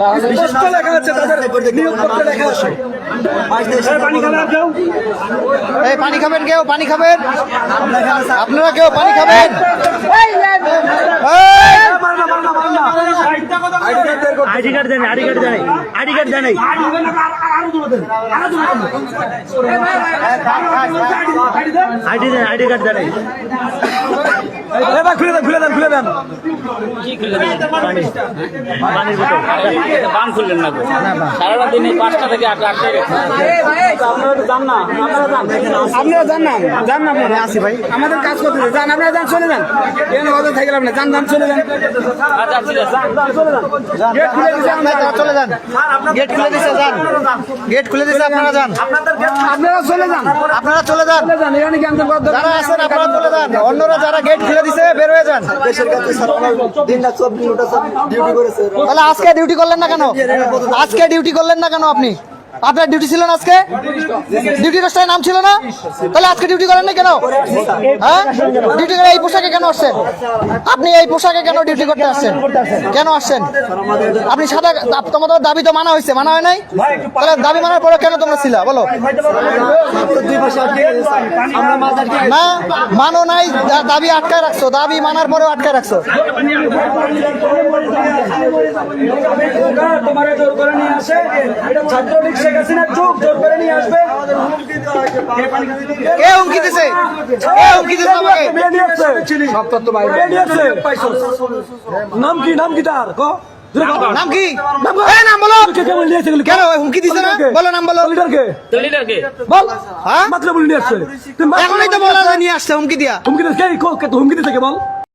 স্পষ্ট লেখা আছে তাদের নিয়োগপত্রে লেখা আছে। এই পানি খাবেন কেউ পানি খাবেন? আপনারা কেউ পানি খাবেন? এই! আইডি কার্ড দেন আইডি কার্ড দেন আইডি কার্ড দেন। আইডি দেন আইডি কার্ড দেন। খুলে দেন খুলে দেন খুলে দেন। বান খুললেন না সারাটা দিন এই পাঁচটা থেকে আটটা আটটায় আপনারা তো যান না আপনারা যান। আপনারা যান না যান না আপনারা আসি ভাই। আমাদের কাজ করতে। যান আপনারা যান চলে যান। কেন কথা থেকে লাভ যান যান চলে যান। আর যাচ্ছি না, যান, যান, চলে যান। গেট খুলে আপনারা। যান। গেট খুলে দিছে যান। গেট খুলে দিছে আপনারা যান। আপনারা চলে যান। আপনারা চলে যান। যারা আছেন আপনারা চলে যান। অন্যরা যারা গেট খুলে দিছে বের হয়ে যান। তাহলে আজকে ডিউটি করলেন না কেন? আজকে ডিউটি করলেন না কেন আপনি? আপনার ডিউটি ছিল না আজকে? ডিউটি রোস্টারে নাম ছিল না? তাহলে আজকে ডিউটি করেন না কেন? হ্যাঁ? ডিউটি করে এই পোশাকে কেন আসছেন? আপনি এই পোশাকে কেন ডিউটি করতে আসছেন? কেন আসছেন? আপনি সাদা তোমাদের দাবি তো মানা হয়েছে, মানা হয় নাই? তাহলে দাবি মানার পরে কেন তোমরা ছিলা? বলো। না, মানো নাই দাবি আটকায় রাখছো, দাবি মানার পরেও আটকায় রাখছো। আসে এটা ছাত্রলীগ শেখ জোর করে নিয়ে আসবে। কে হুমকি দিছে? কে দিছে আমাকে? সব তত্ত্ব বাইরে। নাম কি নাম কি তার? কো? নাম কি? এই নাম বলো। কে কে বলে নিয়ে কেন হুমকি দিছে না? বলো নাম বলো। লিডারকে তো লিডারকে? বল। হ্যাঁ? মাত্র বলে নিয়ে আসছে। এখনই তো বলা নিয়ে আসছে। হুমকি দিয়া। হুমকি দিতে কে কো কে তো হুমকি দিতে কে বল?